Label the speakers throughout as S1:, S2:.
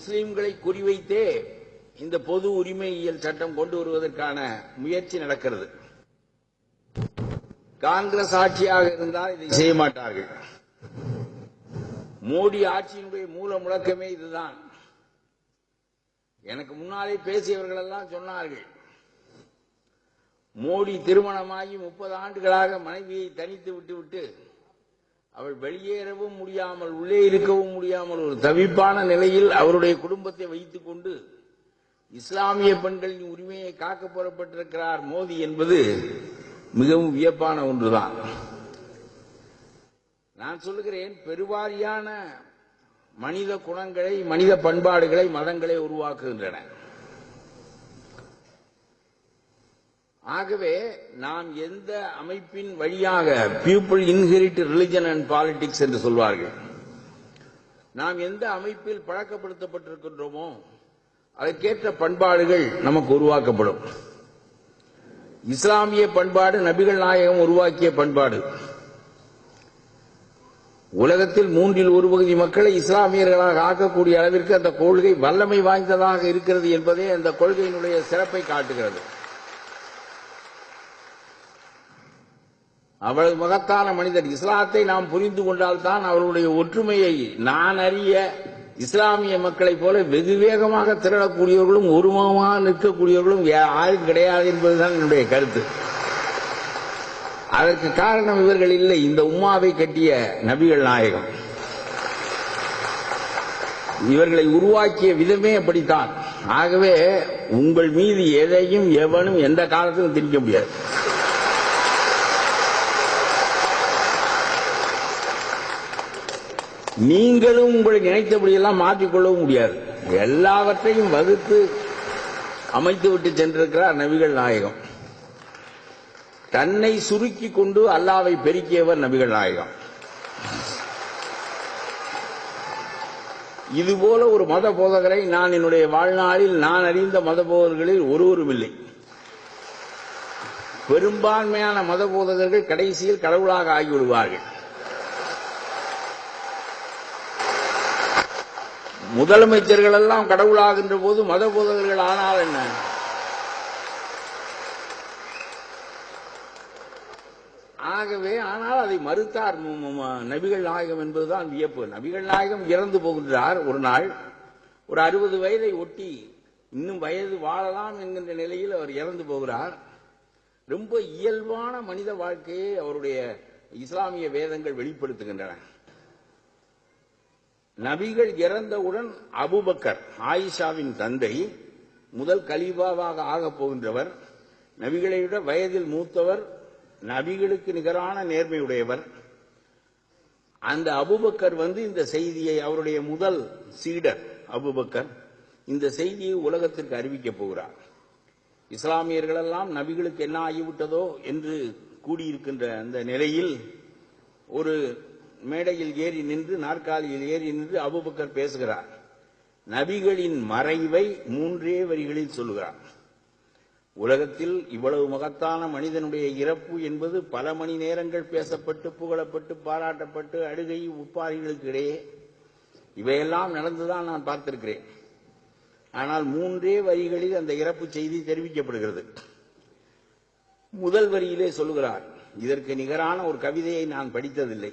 S1: முஸ்லீம்களை குறிவைத்தே இந்த பொது உரிமையியல் சட்டம் கொண்டு வருவதற்கான முயற்சி நடக்கிறது. காங்கிரஸ் ஆட்சியாக இருந்தால் இதை செய்ய மாட்டார்கள். மோடி ஆட்சியினுடைய மூல முழக்கமே இதுதான். எனக்கு முன்னாலே பேசியவர்கள் எல்லாம் சொன்னார்கள். மோடி திருமணமாகி முப்பது ஆண்டுகளாக மனைவியை தனித்து விட்டுவிட்டு அவள் வெளியேறவும் முடியாமல் உள்ளே இருக்கவும் முடியாமல் ஒரு தவிப்பான நிலையில் அவருடைய குடும்பத்தை வைத்துக் கொண்டு இஸ்லாமிய பெண்களின் உரிமையை காக்க புறப்பட்டிருக்கிறார் மோடி என்பது மிகவும் வியப்பான ஒன்றுதான். நான் சொல்லுகிறேன் பெருவாரியான மனித குணங்களை மனித பண்பாடுகளை மதங்களை உருவாக்குகின்றன. ஆகவே நாம் எந்த அமைப்பின் வழியாக people inherit religion and politics என்று சொல்வார்கள்? நாம் எந்த அமைப்பில் பழக்கப்படுத்தப்பட்டிருக்கின்றோமோ அதற்கேற்ற பண்பாடுகள் நமக்கு உருவாக்கப்படும். இஸ்லாமிய பண்பாடு நபிகள் நாயகம் உருவாக்கிய பண்பாடு. உலகத்தில் மூன்றில் ஒரு பகுதி மக்களை இஸ்லாமியர்களாக ஆக்கக்கூடிய அளவிற்கு அந்த கொள்கை வல்லமை வாய்ந்ததாக இருக்கிறது என்பதே அந்த கொள்கையினுடைய சிறப்பை காட்டுகிறது. அவள் மகத்தான மனிதர் இஸ்லாத்தை நாம் புரிந்து கொண்டால்தான் அவர்களுடைய ஒற்றுமையை நான் அறிய இஸ்லாமிய மக்களைப் போல வெகு வேகமாக திரளக்கூடியவர்களும் உருவமாக நிற்கக்கூடியவர்களும் யாரும் கிடையாது என்பதுதான் என்னுடைய கருத்து. அதற்கு காரணம் இவர்கள் இல்லை. இந்த உம்மாவை கட்டிய நபிகள் நாயகம். இவர்களை உருவாக்கிய விதமே அப்படித்தான். ஆகவே உங்கள் மீது எதையும் எவனும் எந்த காலத்திலும் திணிக்க முடியாது. நீங்களும் உங்களை நினைத்தபடியெல்லாம் மாற்றிக்கொள்ளவும் முடியாது. எல்லாவற்றையும் வகுத்து அமைத்து விட்டு சென்றிருக்கிறார் நபிகள் நாயகம். தன்னை சுருக்கி கொண்டு அல்லாவை பெருக்கியவர் நபிகள் நாயகம். இதுபோல ஒரு மத போதகரை நான் என்னுடைய வாழ்நாளில் நான் அறிந்த மத போதகர்களில் ஒருவரும் இல்லை. பெரும்பான்மையான மத போதகர்கள் கடைசியில் கடவுளாக ஆகிவிடுவார்கள். முதலமைச்சர்கள் எல்லாம் கடவுளாகின்ற போது மத போதகர்கள் ஆனால் என்ன? ஆகவே ஆனால் அதை மறுத்தார் நபிகள் நாயகம் என்பதுதான் வியப்பு. நபிகள் நாயகம் இறந்து போகின்றார் ஒரு நாள். ஒரு அறுபது வயதை ஒட்டி இன்னும் வயது வாழலாம் என்கின்ற நிலையில் அவர் இறந்து போகிறார். ரொம்ப இயல்பான மனித வாழ்க்கையை அவருடைய இஸ்லாமிய வேதங்கள் வெளிப்படுத்துகின்றன. நபிகள் இறந்தவுடன் அபுபக்கர் ஆயிஷாவின் தந்தை முதல் கலீபாவாக ஆகப் போகின்றவர். நபிகளை விட வயதில் மூத்தவர் நபிகளுக்கு நிகரான நேர்மையுடையவர். அந்த அபூபக்கர் வந்து இந்த செய்தியை அவருடைய முதல் சீடர் அபுபக்கர் இந்த செய்தியை உலகத்திற்கு அறிவிக்கப் போகிறார். இஸ்லாமியர்களெல்லாம் நபிகளுக்கு என்ன ஆகிவிட்டதோ என்று கூடியிருக்கின்ற அந்த நிலையில் ஒரு மேடையில் ஏறி நின்று நாற்காலியில் ஏறி நின்று அபுபக்கர் பேசுகிறார். நபிகளின் மறைவை மூன்றே வரிகளில் சொல்லுகிறார். உலகத்தில் இவ்வளவு மகத்தான மனிதனுடைய இறப்பு என்பது பல மணி நேரங்கள் பேசப்பட்டு புகழப்பட்டு பாராட்டப்பட்டு அழுகை உப்பாரிகளுக்கு இடையே. இவையெல்லாம் நடந்துதான் நான் பார்த்திருக்கிறேன். ஆனால் மூன்றே வரிகளில் அந்த இறப்பு செய்தி தெரிவிக்கப்படுகிறது. முதல் வரியிலே சொல்லுகிறார் இதற்கு நிகரான ஒரு கவிதையை நான் படித்ததில்லை.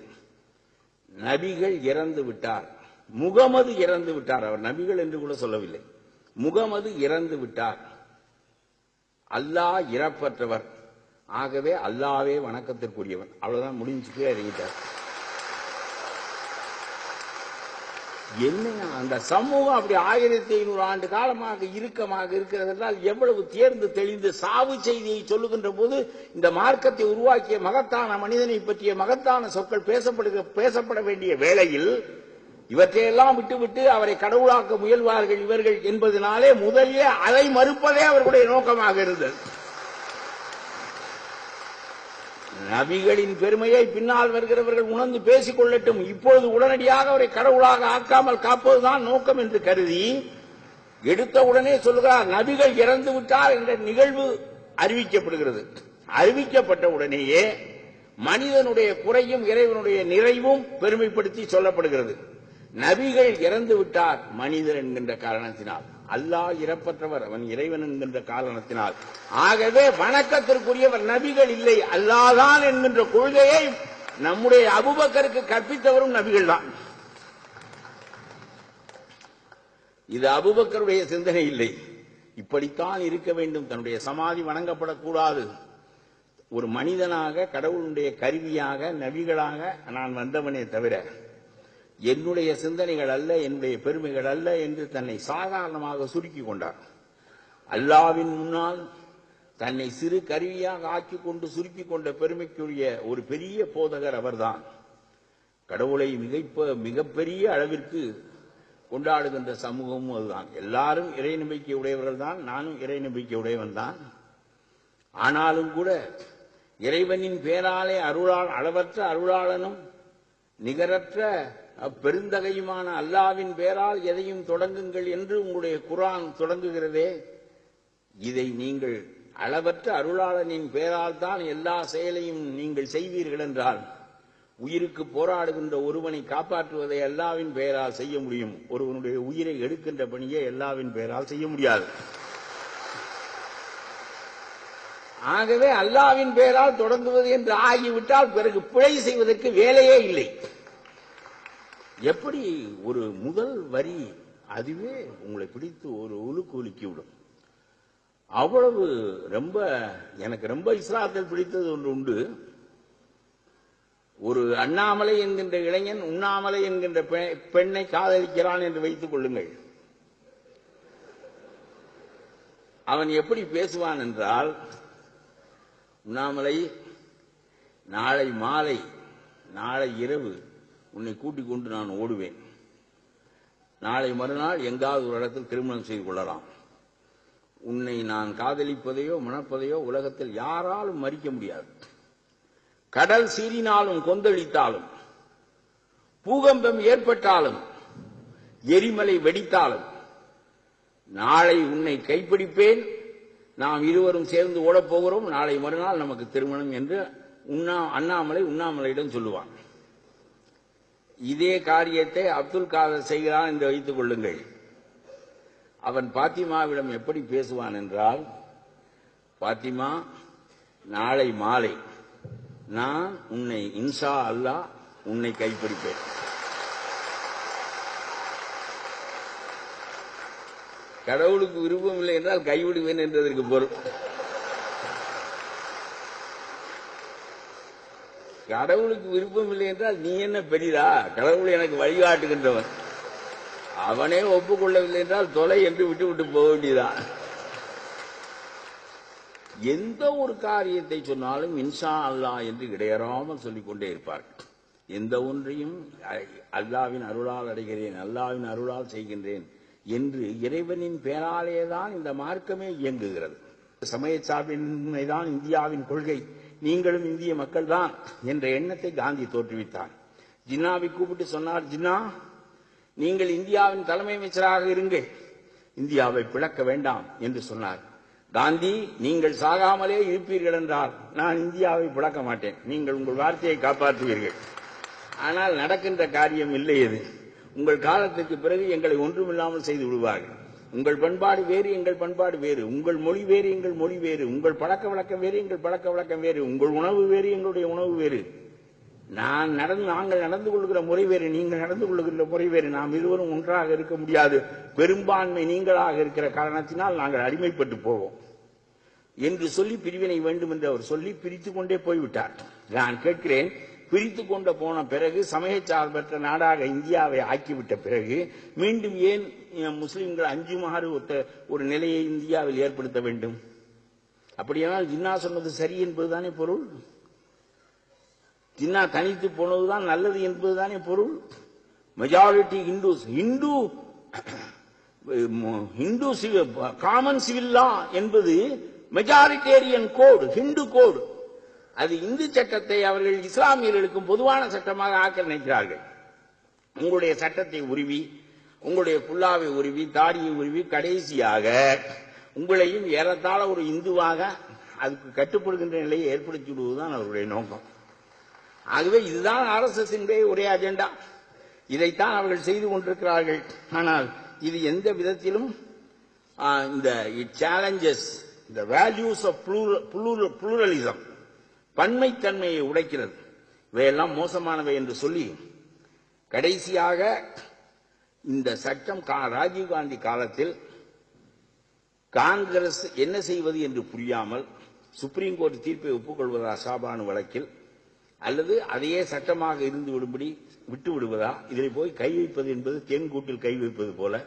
S1: நபிகள் இறந்து விட்டார். முகமது இறந்து விட்டார். அவர் நபிகள் என்று கூட சொல்லவில்லை. முகமது இறந்து விட்டார். அல்லாஹ் இறப்பற்றவர். ஆகவே அல்லாவே வணக்கத்திற்குரியவன் அவ்வளவுதான் முடிஞ்சுக்கே இறங்கிட்டார். என்ன அந்த சமூகம் அப்படி ஆயிரத்தி ஐநூறு ஆண்டு காலமாக இறுக்கமாக இருக்கிறது எவ்வளவு தேர்ந்து தெளிந்து சாவு செய்தியை சொல்லுகின்ற போது இந்த மார்க்கத்தை உருவாக்கிய மகத்தான மனிதனை பற்றிய மகத்தான சொற்கள் பேசப்படுக பேசப்பட வேண்டிய வேளையில் இவற்றையெல்லாம் விட்டுவிட்டு அவரை கடவுளாக்க முயல்வார்கள் இவர்கள் என்பதனாலே முதலிலே அதை மறுப்பதே அவர்களுடைய நோக்கமாக இருந்தது. நபிகளின் பெருமையை பின்னால் வருகிறவர்கள் உணர்ந்து பேசிக் கொள்ளட்டும். இப்பொழுது உடனடியாக அவரை கடவுளாக ஆக்காமல் காப்பதுதான் நோக்கம் என்று கருதி எடுத்த உடனே சொல்லுகிறார் நபிகள் இறந்து விட்டார் என்ற நிகழ்வு அறிவிக்கப்படுகிறது. அறிவிக்கப்பட்ட உடனேயே மனிதனுடைய குறையும் இறைவனுடைய நிறைவும் பெருமைப்படுத்தி சொல்லப்படுகிறது. நபிகள் இறந்து விட்டார் மனிதர் என்கின்ற காரணத்தினால். அல்லாஹ் இறப்பற்றவர். அவன் இறைவன் என்கின்ற காரணத்தினால். ஆகவே வணக்கத்திற்குரியவர் நபிகள் இல்லை. அல்லாதான் என்கின்ற கொள்கையை நம்முடைய அபுபக்கருக்கு கற்பித்தவரும் நபிகள் தான். இது அபுபக்கருடைய சிந்தனை இல்லை. இப்படித்தான் இருக்க வேண்டும். தன்னுடைய சமாதி வணங்கப்படக்கூடாது. ஒரு மனிதனாக கடவுளுடைய கருவியாக நபிகளாக நான் வந்தவனே தவிர என்னுடைய சிந்தனைகள் அல்ல என்னுடைய பெருமைகள் அல்ல என்று தன்னை சாதாரணமாக சுருக்கி கொண்டார். அல்லாவின் முன்னால் தன்னை சிறு கருவியாக ஆக்கி கொண்டு சுருக்கிக் கொண்ட பெருமைக்குரிய ஒரு பெரிய போதகர் அவர்தான். கடவுளை மிகைப்ப மிகப்பெரிய அளவிற்கு கொண்டாடுகின்ற சமூகமும் அதுதான். எல்லாரும் இறை நம்பிக்கை உடையவர்கள் தான் நானும் இறை நம்பிக்கை உடையவன் தான். ஆனாலும் கூட இறைவனின் பேராலே அருளால் அளவற்ற அருளாளனும் நிகரற்ற பெருந்தகையுமான அல்லாவின் பேரால் எதையும் தொடங்குங்கள் என்று உங்களுடைய குரான் தொடங்குகிறதே இதை நீங்கள் அளவற்ற அருளாளனின் பேரால் தான் எல்லா செயலையும் நீங்கள் செய்வீர்கள் என்றால் உயிருக்கு போராடுகின்ற ஒருவனை காப்பாற்றுவதை அல்லாவின் பெயரால் செய்ய முடியும். ஒருவனுடைய உயிரை எடுக்கின்ற பணியை எல்லாவின் பெயரால் செய்ய முடியாது. ஆகவே அல்லாவின் பெயரால் தொடங்குவது என்று ஆகிவிட்டால் பிறகு பிழை செய்வதற்கு வேலையே இல்லை. எப்படி ஒரு முதல் வரி அதுவே உங்களை பிடித்து ஒரு உலுக்கு உலுக்கி விடும். அவ்வளவு ரொம்ப எனக்கு ரொம்ப இஸ்லாத்தில் பிடித்தது ஒன்று உண்டு. ஒரு அண்ணாமலை என்கின்ற இளைஞன் உண்ணாமலை என்கின்ற பெண்ணை காதலிக்கிறான் என்று வைத்துக் கொள்ளுங்கள். அவன் எப்படி பேசுவான் என்றால் உண்ணாமலை நாளை மாலை நாளை இரவு உன்னை கூட்டிக் கொண்டு நான் ஓடுவேன். நாளை மறுநாள் எங்காவது ஒரு இடத்தில் திருமணம் செய்து கொள்ளலாம். உன்னை நான் காதலிப்பதையோ மணப்பதையோ உலகத்தில் யாராலும் மறிக்க முடியாது. கடல் சீறினாலும் கொந்தளித்தாலும் பூகம்பம் ஏற்பட்டாலும் எரிமலை வெடித்தாலும் நாளை உன்னை கைப்பிடிப்பேன். நாம் இருவரும் சேர்ந்து ஓடப் போகிறோம். நாளை மறுநாள் நமக்கு திருமணம் என்று உண்ணா அண்ணாமலை உண்ணாமலையிடம் சொல்லுவான். இதே காரியத்தை அப்துல் காதர் செய்கிறான் என்று வைத்துக் கொள்ளுங்கள். அவன் பாத்திமாவிடம் எப்படி பேசுவான் என்றால் பாத்திமா நாளை மாலை நான் உன்னை இன்ஷா அல்லாஹ் உன்னை கைப்பிடிப்பேன். கடவுளுக்கு விருப்பம் இல்லை என்றால் கைவிடுவேன் என்றதற்கு பொருள். கடவுளுக்கு விருப்பம் இல்லை என்றால் நீ என்ன பெரியதா கடவுள் எனக்கு வழிகாட்டுகின்றவன் அவனே ஒப்புக்கொள்ளவில்லை என்றால் தொலை என்று விட்டு விட்டு போக வேண்டியதான் எந்த ஒரு காரியத்தை சொன்னாலும் இன்சா அல்லாஹ் என்று இடையறாமல் சொல்லிக் கொண்டே இருப்பார்கள். எந்த ஒன்றையும் அல்லாவின் அருளால் அடைகிறேன் அல்லாவின் அருளால் செய்கின்றேன் என்று இறைவனின் பேராலேயே தான் இந்த மார்க்கமே இயங்குகிறது. சமய சார்பின்மைதான் இந்தியாவின் கொள்கை. நீங்களும் இந்திய மக்கள் தான் என்ற எண்ணத்தை காந்தி தோற்றுவித்தார். ஜின்னாவை கூப்பிட்டு சொன்னார் ஜின்னா நீங்கள் இந்தியாவின் தலைமை அமைச்சராக இருங்கள் இந்தியாவை பிளக்க வேண்டாம் என்று சொன்னார். காந்தி நீங்கள் சாகாமலே இருப்பீர்கள் என்றால் நான் இந்தியாவை பிளக்க மாட்டேன். நீங்கள் உங்கள் வார்த்தையை காப்பாற்றுவீர்கள். ஆனால் நடக்கின்ற காரியம் இல்லை இது. உங்கள் காலத்துக்கு பிறகு எங்களை ஒன்றுமில்லாமல் செய்து விடுவார்கள். உங்கள் பண்பாடு வேறு எங்கள் பண்பாடு வேறு. உங்கள் மொழி வேறு எங்கள் மொழி வேறு. உங்கள் பழக்க வழக்கம் வேறு எங்கள் பழக்க வழக்கம் வேறு. உங்கள் உணவு வேறு எங்களுடைய உணவு வேறு. நான் நடந்து நாங்கள் நடந்து கொள்கிற முறை வேறு நீங்கள் நடந்து கொள்கிற முறை வேறு. நாம் இருவரும் ஒன்றாக இருக்க முடியாது. பெரும்பான்மை நீங்களாக இருக்கிற காரணத்தினால் நாங்கள் அடிமைப்பட்டு போவோம். என்று சொல்லி பிரிவினை வேண்டும் என்று அவர் சொல்லி பிரித்து கொண்டே போய்விட்டார். நான் கேட்கிறேன் பிரித்து கொண்டு போன பிறகு சமயச்சார்பற்ற நாடாக இந்தியாவை ஆக்கிவிட்ட பிறகு மீண்டும் ஏன் முஸ்லிம்கள் அஞ்சுமாறு ஒத்த ஒரு நிலையை இந்தியாவில் ஏற்படுத்த வேண்டும்? அப்படியானால் ஜின்னா சொன்னது சரி என்பதுதானே பொருள்? ஜின்னா தனித்து போனதுதான் நல்லது என்பதுதானே பொருள்? Majority Hindus Hindu Hindu common civil law என்பது மெஜாரிட்டேரியன் கோடு ஹிந்து கோடு அது இந்து சட்டத்தை அவர்கள் இஸ்லாமியர்களுக்கும் பொதுவான சட்டமாக ஆக்க நினைக்கிறார்கள். உங்களுடைய சட்டத்தை உருவி உங்களுடைய புல்லாவை உருவி தாடியை உருவி கடைசியாக உங்களையும் ஏறத்தாழ ஒரு இந்துவாக அதுக்கு கட்டுப்படுகின்ற நிலையை ஏற்படுத்தி விடுவதுதான் அவருடைய நோக்கம். ஆகவே இதுதான் ஆர்எஸ்எஸ் ஒரே அஜெண்டா. இதைத்தான் அவர்கள் செய்து கொண்டிருக்கிறார்கள். ஆனால் இது எந்த விதத்திலும் இந்த இந்த சேலஞ்சஸ் இந்த வேல்யூஸ் ஆஃப் புளூரலிசம் பன்மைத்தன்மையை உடைக்கிறது. இவையெல்லாம் மோசமானவை என்று சொல்லி கடைசியாக இந்த சட்டம் கா- ராஜீவ்காந்தி காலத்தில் காங்கிரஸ் என்ன செய்வது என்று புரியாமல் சுப்ரீம் கோர்ட் தீர்ப்பை ஒப்புக்கொள்வதா சாபானு வழக்கில்? அல்லது அதையே சட்டமாக இருந்து விடும்படி விட்டு விடுவதா? இதில் போய் கை வைப்பது என்பது தேன்கூட்டில் கை வைப்பது போல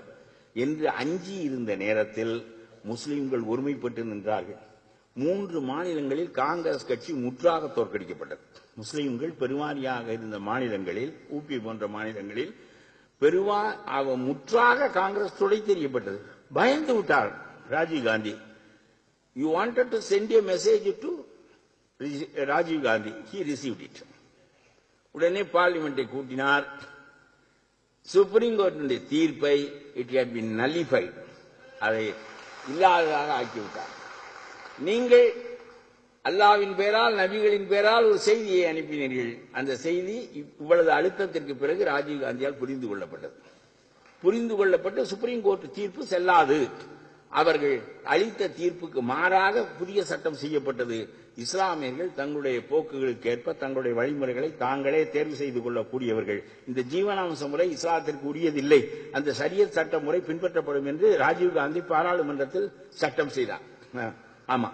S1: என்று அஞ்சி இருந்த நேரத்தில் முஸ்லிம்கள் ஒருமைப்பட்டு நின்றார்கள். மூன்று மாநிலங்களில் காங்கிரஸ் கட்சி முற்றாக தோற்கடிக்கப்பட்டது. முஸ்லிம்கள் பெருவாரியாக இருந்த மாநிலங்களில் ஊபி போன்ற மாநிலங்களில் பெருவா அவ முற்றாக காங்கிரஸ் துடை தெரியப்பட்டது பயந்து விட்டார் Rajiv Gandhi. You wanted to send a message to Rajiv Gandhi. He receive it உடனே பார்லிமெண்டை கூட்டினார். சுப்ரீம் கோர்ட்டினுடைய தீர்ப்பை இட் ஹேட் பின் நலிஃபைட் அதை இல்லாததாக ஆக்கிவிட்டார். நீங்கள் அல்லாவின் பெயரால் நபிகளின் பெயரால் ஒரு செய்தியை அனுப்பினீர்கள். அந்த செய்தி இவ்வளவு அழுத்தத்திற்கு பிறகு ராஜீவ் காந்தியால் புரிந்து கொள்ளப்பட்டது. புரிந்து கொள்ளப்பட்டு சுப்ரீம் கோர்ட் தீர்ப்பு செல்லாது. அவர்கள் அளித்த தீர்ப்புக்கு மாறாக புதிய சட்டம் செய்யப்பட்டது. இஸ்லாமியர்கள் தங்களுடைய போக்குகளுக்கு ஏற்ப தங்களுடைய வழிமுறைகளை தாங்களே தேர்வு செய்து கொள்ளக்கூடியவர்கள். இந்த ஜீவனாம்ச முறை இஸ்லாத்திற்கு உரியதில்லை. அந்த சரியத் சட்ட முறை பின்பற்றப்படும் என்று ராஜீவ் காந்தி பாராளுமன்றத்தில் சட்டம் செய்தார். ஆமா.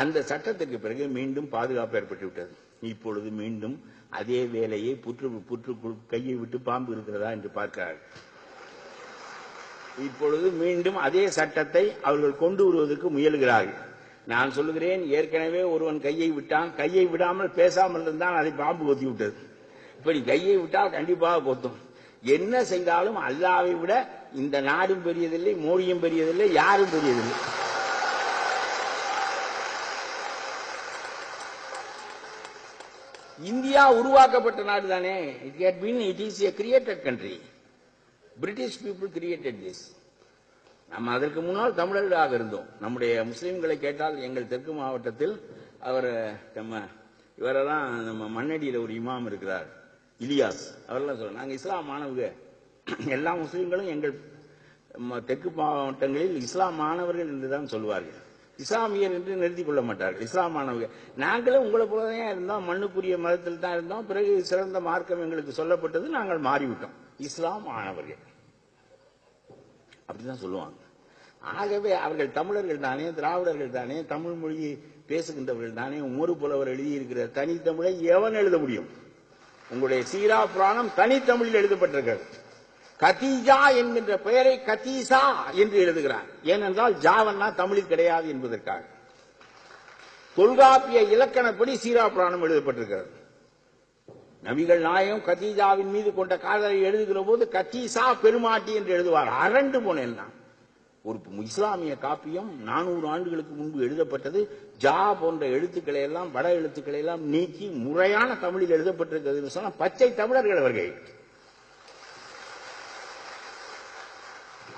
S1: அந்த சட்டத்திற்கு பிறகு மீண்டும் பாதுகாப்பு ஏற்பட்டு விட்டது. இப்பொழுது மீண்டும் அதே வேலையை புற்று புற்று கையை விட்டு பாம்பு இருக்கிறதா என்று பார்க்கிறார்கள். இப்பொழுது மீண்டும் அதே சட்டத்தை அவர்கள் கொண்டு வருவதற்கு முயல்கிறார்கள். நான் சொல்லுகிறேன் ஏற்கனவே ஒருவன் கையை விட்டான். கையை விடாமல் பேசாமல் இருந்தால் அதை பாம்பு கொத்தி விட்டது. இப்படி கையை விட்டால் கண்டிப்பாக கொத்தும். என்ன செய்தாலும் அல்லாவை விட இந்த நாடும் பெரியதில்லை மோடியும் பெரியதில்லை யாரும் பெரியதில்லை. இந்தியா உருவாக்கப்பட்ட நாடு தானே. It got been it is a created country British people created this நம்ம அதற்கு முன்னால் தமிழர்களாக இருந்தோம். நம்முடைய முஸ்லீம்களை கேட்டால் எங்கள் தெற்கு மாவட்டத்தில் அவர் நம்ம இவரெல்லாம் நம்ம மண்ணடியில் ஒரு இமாம் இருக்கிறார் இலியாஸ். அவரெல்லாம் சொல்ல நாங்கள் இஸ்லாம் மாணவங்க எல்லா முஸ்லீம்களும் எங்கள் ம- தெற்கு மாவட்டங்களில் இஸ்லாம் மாணவர்கள் என்று தான் சொல்வார்கள். இஸ்லாமியர் என்று நிறுத்திக் கொள்ள மாட்டார்கள். இஸ்லாம் மாணவர்கள் நாங்களும் உங்களை போலதான் இருந்தோம். மண்ணுக்குரிய மதத்தில் தான் இருந்தோம். பிறகு சிறந்த மார்க்கம் எங்களுக்கு சொல்லப்பட்டது. நாங்கள் மாறிவிட்டோம். இஸ்லாம் மாணவர்கள் அப்படிதான் சொல்லுவாங்க. ஆகவே அவர்கள் தமிழர்கள் தானே திராவிடர்கள் தானே தமிழ் மொழியை பேசுகின்றவர்கள் தானே உமறு புலவர் எழுதியிருக்கிற தனித்தமிழை எவன் எழுத முடியும்? உங்களுடைய சீரா புராணம் தனித்தமிழில் எழுதப்பட்டிருக்கிறது. கதீஜா என்கின்ற பெயரை கதீசா என்று எழுதுகிறார். ஏனென்றால் ஜாவன்னா தமிழில் கிடையாது என்பதற்காக. தொல்காப்பிய இலக்கணப்படி சீரா புராணம் எழுதப்பட்டிருக்கிறது. நபிகள் நாயகம் கதீஜாவின் மீது கொண்ட காதலை எழுதுகிற போது கத்தீசா பெருமாட்டி என்று எழுதுவார். அரண்டு போனேன் நான் ஒரு இஸ்லாமிய காப்பியம் நானூறு ஆண்டுகளுக்கு முன்பு எழுதப்பட்டது. ஜா போன்ற எழுத்துக்களை எல்லாம் வட எழுத்துக்களை எல்லாம் நீக்கி முறையான தமிழில் எழுதப்பட்டிருக்கிறது சொன்னால் பச்சை தமிழர்கள் அவர்கள்.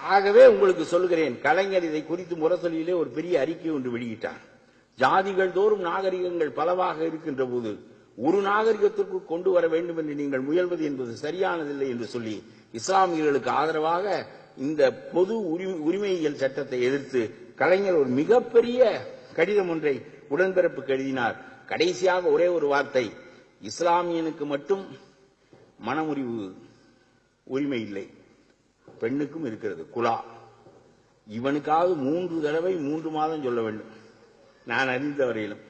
S1: ஆகவே உங்களுக்கு சொல்கிறேன் கலைஞர் இதை குறித்து முரசொலியிலே ஒரு பெரிய அறிக்கை ஒன்று வெளியிட்டார். ஜாதிகள் தோறும் நாகரிகங்கள் பலவாக இருக்கின்ற போது ஒரு நாகரிகத்திற்கு கொண்டு வர வேண்டும் என்று நீங்கள் முயல்வது என்பது சரியானதில்லை என்று சொல்லி இஸ்லாமியர்களுக்கு ஆதரவாக இந்த பொது உரிமை- உரிமையியல் சட்டத்தை எதிர்த்து கலைஞர் ஒரு மிகப்பெரிய கடிதம் ஒன்றை உடன்பிறப்புக்கு எழுதினார். கடைசியாக ஒரே ஒரு வார்த்தை இஸ்லாமியனுக்கு மட்டும் மனமுறிவு உரிமை இல்லை. பெண்ணுக்கும் இருக்கிறது குலா இவனுக்காவது மூன்று தடவை மூன்று மாதம் சொல்ல வேண்டும். நான் அறிந்த வரையிலும்.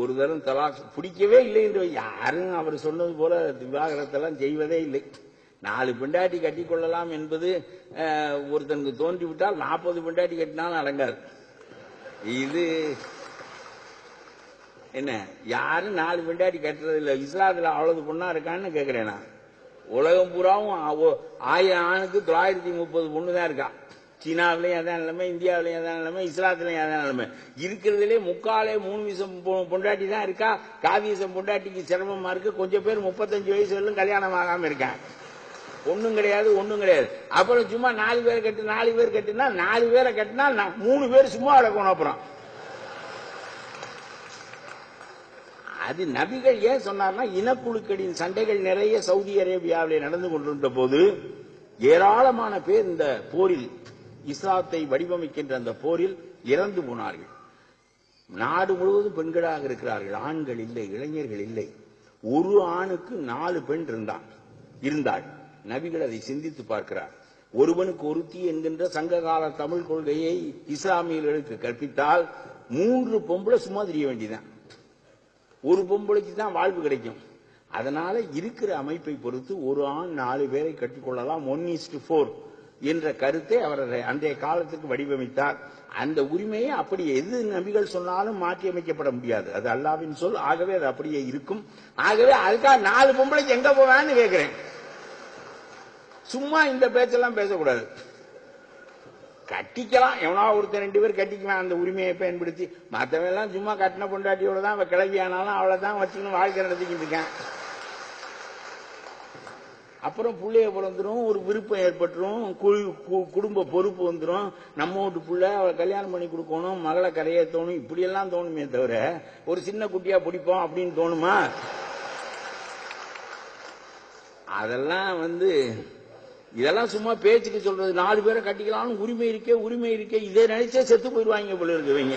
S1: ஒரு தரம் தலாக் பிடிக்கவே இல்லை என்று யாரும் அவர் சொன்னது போல விவாகரத்தெல்லாம் செய்வதே இல்லை. நாலு பெண்டாட்டி கட்டி கொள்ளலாம் என்பது ஒருத்தனுக்கு தோன்றிவிட்டால் நாற்பது பெண்டாட்டி கட்டினாலும் அடங்காது. இது என்ன யாரும் நாலு பெண்டாட்டி கட்டுறது இல்லை அவ்வளவு பொண்ணா இருக்கான்னு கேட்கிறேன் நான். உலகம் பூராவும் ஆ- ஆயிரம் ஆணுக்கு தொள்ளாயிரத்தி முப்பது பொண்ணு தான் இருக்கா. சீனாவிலையும் அதான் நிலைமை இந்தியாவிலையும் அதான் நிலைமை இஸ்லாத்துலையும் அதான் நிலைமை. இருக்கிறதுலே முக்காலே மூணு வீசம் பொ- பொண்டாட்டி தான் இருக்கா காவியசம் பொண்டாட்டிக்கு சிரமமா இருக்கு. கொஞ்சம் பேர் முப்பத்தஞ்சு வயசு வரலும் கல்யாணம் ஆகாம இருக்காங்க. ஒன்றும் கிடையாது ஒன்றும் கிடையாது. அப்புறம் சும்மா நாலு பேர் கட்டு நாலு பேர் கட்டுனா நாலு பேரை கட்டினா நான் மூணு பேர் சும்மா அடக்கணும் அப்புறம். அது நபிகள் ஏன் சொன்னார்னா இனக்குழுக்களின் சண்டைகள் நிறைய சவுதி அரேபியாவிலே நடந்து கொண்டிருந்த போது ஏராளமான பேர் இந்த போரில் இஸ்லாத்தை வடிவமைக்கின்ற அந்த போரில் இறந்து போனார்கள். நாடு முழுவதும் பெண்களாக இருக்கிறார்கள். ஆண்கள் இல்லை இளைஞர்கள் இல்லை. ஒரு ஆணுக்கு நாலு பெண் இருந்தான் இருந்தாள். நபிகள் அதை சிந்தித்து பார்க்கிறார். ஒருவனுக்கு ஒருத்தி என்கின்ற சங்ககால தமிழ் கொள்கையை இஸ்லாமியர்களுக்கு கற்பித்தால் மூன்று பொம்பளை சும்மா தெரிய வேண்டியதான் ஒரு பொம்பளைக்கு தான் வாழ்வு கிடைக்கும். அதனால இருக்கிற அமைப்பை பொறுத்து ஒரு ஆண் நாலு பேரை கட்டிக்கொள்ளலாம். ஒன் இஸ்டு ஃபோர் என்ற கருத்தை அவர் அன்றைய காலத்துக்கு வடிவமைத்தார். அந்த உரிமையை அப்படி எது நபிகள் சொன்னாலும் மாற்றி அமைக்கப்பட முடியாது. அது அல்லாவின் சொல். ஆகவே அது அப்படியே இருக்கும். ஆகவே அதுக்காக நாலு பொம்பளைக்கு எங்க போவான்னு கேட்கிறேன் சும்மா இந்த பேச்செல்லாம் பேசக்கூடாது. கட்டிக்கலாம். எவனா ஒருத்தர் ரெண்டு பேர் கட்டிக்குவேன். அந்த உரிமையை பயன்படுத்தி. மற்றவெல்லாம் சும்மா கட்டின பொண்டாட்டியோட தான் அவள் கிளவி ஆனாலும் அவளை தான் வச்சுக்கணும் வாழ்க்கை நடத்திக்கிட்டு இருக்கேன். அப்புறம் பிள்ளைய பிறந்துடும் ஒரு விருப்பம் ஏற்பட்டுரும். கு- குடும்ப பொறுப்பு வந்துடும் நம்ம வீட்டு புள்ள அவளை கல்யாணம் பண்ணி கொடுக்கணும். மகளை கரையேற்றணும் இப்படியெல்லாம் தோணுமே தவிர ஒரு சின்ன குட்டியா பிடிப்போம் அப்படின்னு தோணுமா? அதெல்லாம் வந்து இதெல்லாம் சும்மா பேச்சுக்கு சொல்றது. நாலு பேரை கட்டிக்கலாம்னு உரிமை இருக்கே உரிமை இருக்கே. இதை நினைச்சே செத்து போயிடுவாங்க போல இருக்கு இவங்க.